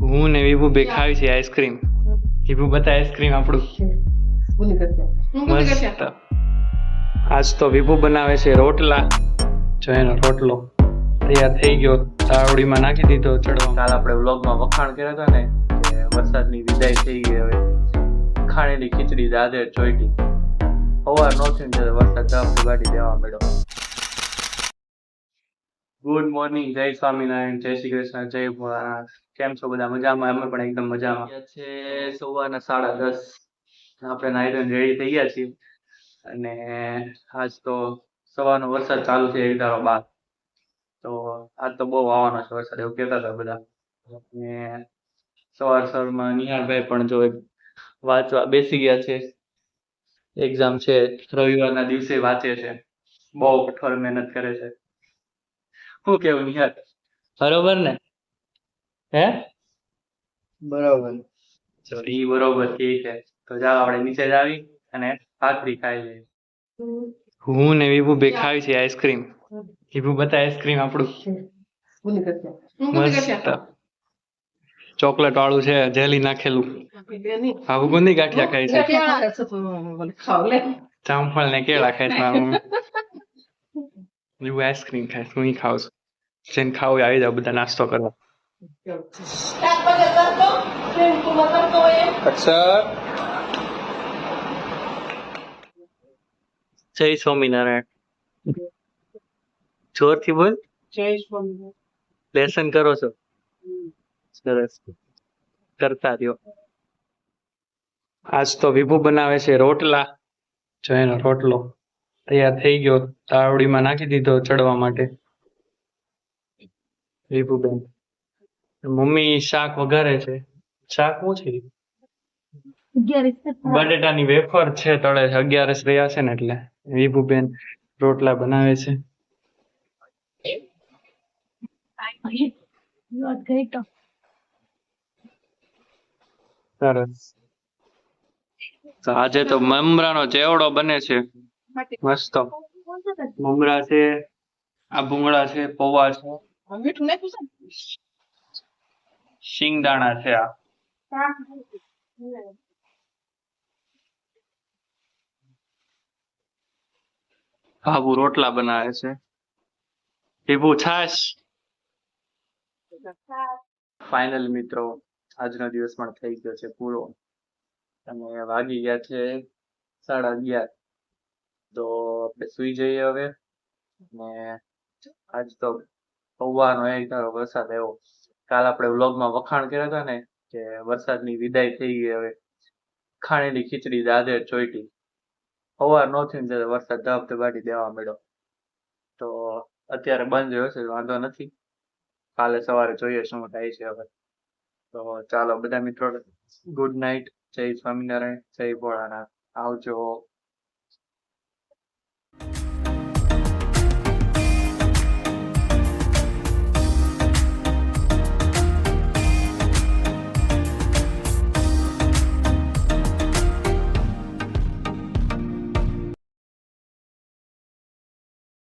હું ને વિભુ બે ખાવી છે આઈસ્ક્રીમ. વિભુ બતા આઈસ્ક્રીમ આપણું. મસ્ત. આજ તો વિભુ બનાવે છે રોટલા. જો એનો રોટલો તૈયાર થઈ ગયો. તાવડીમાં નાખી દીધો ચડવા કાલ આપણે વ્લોગમાં વખાણ કર્યા હતા ને, કે વરસાદની વિદાય થઈ ગઈ હવે. ખાણેલી ખીચડી દાદર ચોઈટી સવાર નો થયું વરસાદ ઝાપટું ગાડી દેવા મળ્યો ગુડ મોર્નિંગ જય સ્વામિનારાયણ જય શ્રી કૃષ્ણ જય ભોળાનાથ કેમ છો બધા? મજામાં? અમે પણ એકદમ મજામાં. છે સવારના સાડા દસ. આપણે નાઈ ધોઈને રેડી થઈ ગયા છીએ. અને આજ તો સવારનો વરસાદ ચાલુ છે એક ધારો બાદ તો આજ તો બહુ આવવાનો છે વરસાદ એવું કહેતા હતા બધા. અને સવાર સવારમાં નિહાળભાઈ પણ જો એક વાંચવા બેસી ગયા છે. એક્ઝામ છે રવિવારના દિવસે વાંચે છે. બહુ કઠોર મહેનત કરે છે. શું કેવું યાર બરોબર ને? હે? બરોબર. તો ઈ બરોબર ઠીક છે. તો જાઓ આપણે નીચે જાવી અને ભાખરી ખાઈ લઈએ. હું ને વિભુ બે ખાવી છે આઈસ્ક્રીમ. વિભુ બતા આઈસ્ક્રીમ આપણું. મસ્ત. ચોકલેટ વાળું છે જેલી નાખેલું. હા ગુંદી ગાંઠિયા ખાય છે. જામફળ ને કેળા ખાય છે મારું વિભુ આઈસ્ક્રીમ ખાય હું ખાઉં છું જેને ખાવું એ આવી જાવ બધા નાસ્તો કરવા અક્ષર જય સ્વામિનારાયણ જોરથી બોલ લેસન કરો છો સરસ કરતા રહ્યો આજ તો વિભુ બનાવે છે રોટલા જો એનો રોટલો તૈયાર થઈ ગયો. તાવડીમાં નાખી દીધો ચડવા માટે. રીપુબેન મમ્મી શાક વઘારે છે. શાક શું છે? બટેટાની વેફર છે તળે છે. અગિયારસ રહ્યા છે ને એટલે. વિભુબેન રોટલા બનાવે છે. સરસ. આજે તો મમરાનો ચેવડો બને છે. મસ્ત. મમરા છે આ ભૂંગળા છે પૌવા છે. શિંગદાણા છે આ. બાબુ રોટલા બનાવે છે. વિભુ છાશ. ફાઇનલ મિત્રો આજનો દિવસ પણ થઈ ગયો છે પૂરો. અને વાગી ગયા છે સાડા અગિયાર. તો આપણે સુઈ જઈએ હવે ને આજ તો પૌવાનો એક ધારો વરસાદ આવ્યો. કાલ આપણે વ્લોગમાં વખાણ કર્યા હતા ને કે વરસાદની વિદાય થઈ ગઈ હવે. ખાણેલી ખીચડી દાદર ચોઈટી સવાર ન થઈને ત્યારે વરસાદ ધબધબાટી બાટી દેવા મળ્યો તો અત્યારે બંધ રહ્યો છે, વાંધો નથી. કાલે સવારે જોઈએ શું થાય છે હવે. તો ચાલો બધા મિત્રો ગુડ નાઇટ જય સ્વામિનારાયણ, જય ભોળાનાથ. આવજો.